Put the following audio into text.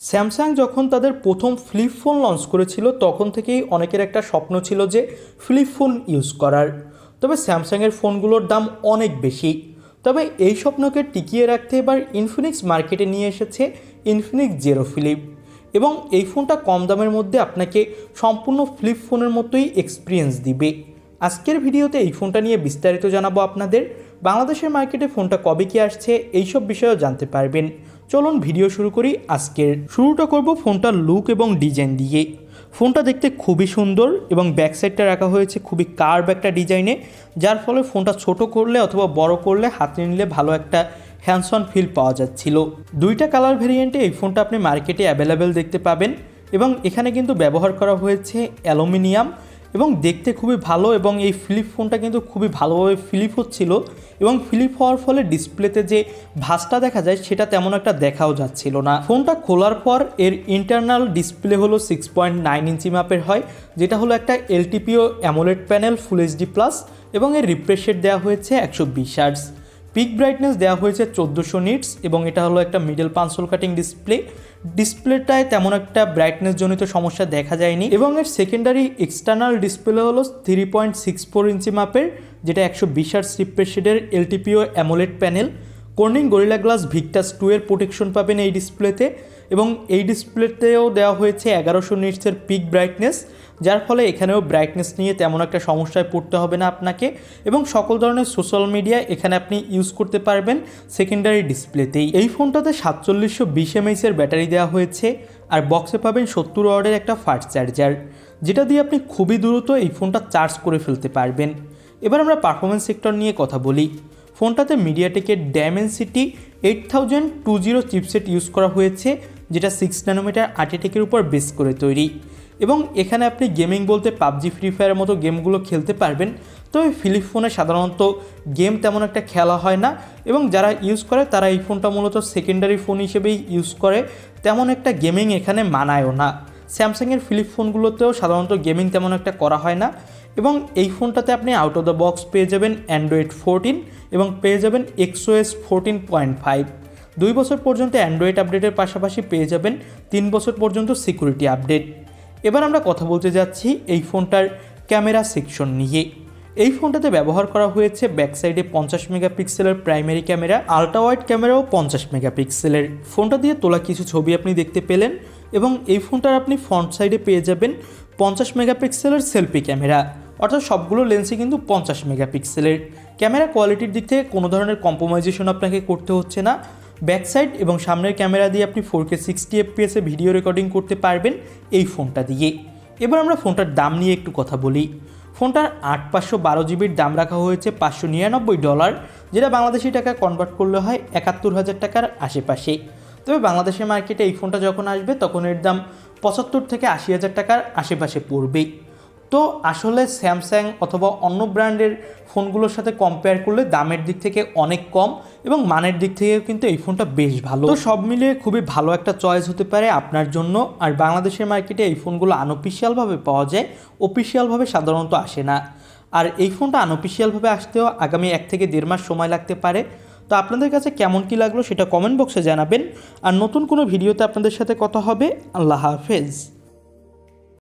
Samsung যখন তাদের প্রথম ফ্লিপ ফোন লঞ্চ করেছিল, তখন থেকেই অনেকের একটা স্বপ্ন ছিল যে ফ্লিপ ফোন ইউজ করার। তবে স্যামসাংয়ের ফোনগুলোর দাম অনেক বেশি। তবে এই স্বপ্নকে টিকিয়ে রাখতে এবার ইনফিনিক্স মার্কেটে নিয়ে এসেছে ইনফিনিক্স জেরো ফ্লিপ এবং এই ফোনটা কম দামের মধ্যে আপনাকে সম্পূর্ণ ফ্লিপ ফোনের মতোই এক্সপিরিয়েন্স দিবে। আজকের ভিডিওতে এই ফোনটা নিয়ে বিস্তারিত জানাব আপনাদের। বাংলাদেশের মার্কেটে ফোনটা কবে কি আসছে, এইসব বিষয়েও জানতে পারবেন। চলুন ভিডিও শুরু করি আজকের। শুরুটা করব ফোনটার লুক এবং ডিজাইন দিয়ে। ফোনটা দেখতে খুবই সুন্দর এবং ব্যাক সাইডটা রাখা হয়েছে খুবই কার্ভ একটা ডিজাইনে যার ফলে ফোনটা ছোট করলে অথবা বড় করলে হাতে নিলে ভালো একটা হ্যান্ডসন ফিল পাওয়া যাচ্ছিল। দুইটা কালার ভেরিয়েন্টে এই ফোনটা আপনি মার্কেটে অ্যাভেলেবেল দেখতে পাবেন এবং এখানে কিন্তু ব্যবহার করা হয়েছে অ্যালুমিনিয়াম এবং দেখতে খুবই ভালো এবং এই ফ্লিপ ফোনটা কিন্তু খুবই ভালোভাবে ফ্লিপ হচ্ছিল এবং ফ্লিপ হওয়ার ফলে ডিসপ্লেতে যে ভাঁজটা দেখা যায়, সেটা তেমন একটা দেখাও যাচ্ছিল না। ফোনটা খোলার পর এর ইন্টারনাল ডিসপ্লে হলো সিক্স পয়েন্ট নাইন ইঞ্চি মাপের হয়, যেটা হলো একটা LTPO AMOLED panel full HD plus এবং এর রিফ্রেশ রেট দেওয়া হয়েছে একশো বিশ পিক ব্রাইটনেস দেওয়া হয়েছে চোদ্দোশো নিটস এবং এটা হলো একটা মিডল পাঁচশোল কাটিং ডিসপ্লে ডিসপ্লেটায় তেমন একটা ব্রাইটনেস জনিত সমস্যা দেখা যায়নি এবং এর সেকেন্ডারি এক্সটার্নাল ডিসপ্লে হলো three point six four inch মাপের, যেটা একশো বিশ আট রিফ্রেশেডের LTPO AMOLED panel Corning Gorilla Glass Victus two এর প্রোটেকশন পাবেন এই ডিসপ্লেতে এবং এই ডিসপ্লেতেও দেওয়া হয়েছে এগারোশো নিটসের পিক ব্রাইটনেস, যার ফলে এখানেও ব্রাইটনেস নিয়ে তেমন একটা সমস্যায় পড়তে হবে না আপনাকে এবং সকল ধরনের সোশ্যাল মিডিয়া এখানে আপনি ইউজ করতে পারবেন সেকেন্ডারি ডিসপ্লেতেই। এই ফোনটাতে সাতচল্লিশশো বিশ এমএইচের ব্যাটারি দেওয়া হয়েছে আর বক্সে পাবেন সত্তর ওয়ার্ডের একটা ফাস্ট চার্জার, যেটা দিয়ে আপনি খুবই দ্রুত এই ফোনটা চার্জ করে ফেলতে পারবেন। এবার আমরা পারফরমেন্স সেক্টর নিয়ে কথা বলি। ফোনটাতে মিডিয়াটেকের Dimensity eight thousand two zero chipset use করা হয়েছে, যেটা সিক্স ন্যানোমিটার আর্টিটেকের উপর বেস করে তৈরি। এবং এখানে আপনি গেমিং বলতে পাবজি ফ্রি ফায়ারের মতো গেমগুলো খেলতে পারবেন। তবে ফিলিপ ফোনে সাধারণত গেম তেমন একটা খেলা হয় না এবং যারা ইউজ করে, তারা এই ফোনটা মূলত সেকেন্ডারি ফোন হিসেবেই ইউজ করে। তেমন একটা গেমিং এখানে মানায়ও না। স্যামসাংয়ের ফিলিপ ফোনগুলোতেও সাধারণত গেমিং তেমন একটা করা হয় না। এবং এই ফোনটাতে আপনি আউট অফ দ্য বক্স পেয়ে যাবেন অ্যান্ড্রয়েড ফোরটিন এবং পেয়ে যাবেন এক্সওএস ফোরটিন পয়েন্ট ফাইভ দুই বছর পর্যন্ত অ্যান্ড্রয়েড আপডেটের পাশাপাশি পেয়ে যাবেন তিন বছর পর্যন্ত সিকিউরিটি আপডেট এবার আমরা কথা বলতে যাচ্ছি এই ফোনটার ক্যামেরা সেকশন নিয়ে। এই ফোনটাতে ব্যবহার করা হয়েছে ব্যাক সাইডে পঞ্চাশ মেগাপিক্সেলের প্রাইমারি ক্যামেরা আলট্রা ওয়াইড ক্যামেরাও পঞ্চাশ মেগাপিক্সেলের। ফোনটা দিয়ে তোলা কিছু ছবি আপনি দেখতে পেলেন এবং এই ফোনটার আপনি ফ্রন্ট সাইডে পেয়ে যাবেন পঞ্চাশ মেগাপিক্সেলের সেলফি ক্যামেরা। অর্থাৎ সবগুলো লেন্সই কিন্তু পঞ্চাশ মেগাপিক্সেলের। ক্যামেরা কোয়ালিটির দিক থেকে কোনো ধরনের কম্প্রোমাইজেশন আপনাকে করতে হচ্ছে না। ব্যাক সাইড এবং সামনের ক্যামেরা দিয়ে আপনি ফোর কে সিক্সটি এফপিএসে ভিডিও রেকর্ডিং করতে পারবেন এই ফোনটা দিয়ে। এবার আমরা ফোনটার দাম নিয়ে একটু কথা বলি। ফোনটার আট পাঁচশো বারো জিবির দাম রাখা হয়েছে পাঁচশো নিরানব্বই ডলার যেটা বাংলাদেশি টাকা কনভার্ট করলে হয় একাত্তর হাজার টাকার আশেপাশে। তবে বাংলাদেশের মার্কেটে এই ফোনটা যখন আসবে, তখন এর দাম পঁচাত্তর থেকে আশি হাজার টাকার আশেপাশে পড়বেই। তো আসলে স্যামসাং অথবা অন্য ব্র্যান্ডের ফোনগুলোর সাথে কম্পেয়ার করলে দামের দিক থেকে অনেক কম এবং মানের দিক থেকেও কিন্তু এই ফোনটা বেশ ভালো। তো সব মিলিয়ে খুবই ভালো একটা চয়েস হতে পারে আপনার জন্য। আর বাংলাদেশের মার্কেটে এই ফোনগুলো আনঅফিসিয়ালভাবে পাওয়া যায় অফিসিয়ালভাবে সাধারণত আসে না। আর এই ফোনটা আনঅফিসিয়ালভাবে আসতেও আগামী এক থেকে দেড় মাস সময় লাগতে পারে। তো আপনাদের কাছে কেমন কি লাগল সেটা কমেন্ট বক্সে জানাবেন। আর নতুন কোনো ভিডিওতে আপনাদের সাথে কথা হবে, আল্লাহ হাফেজ।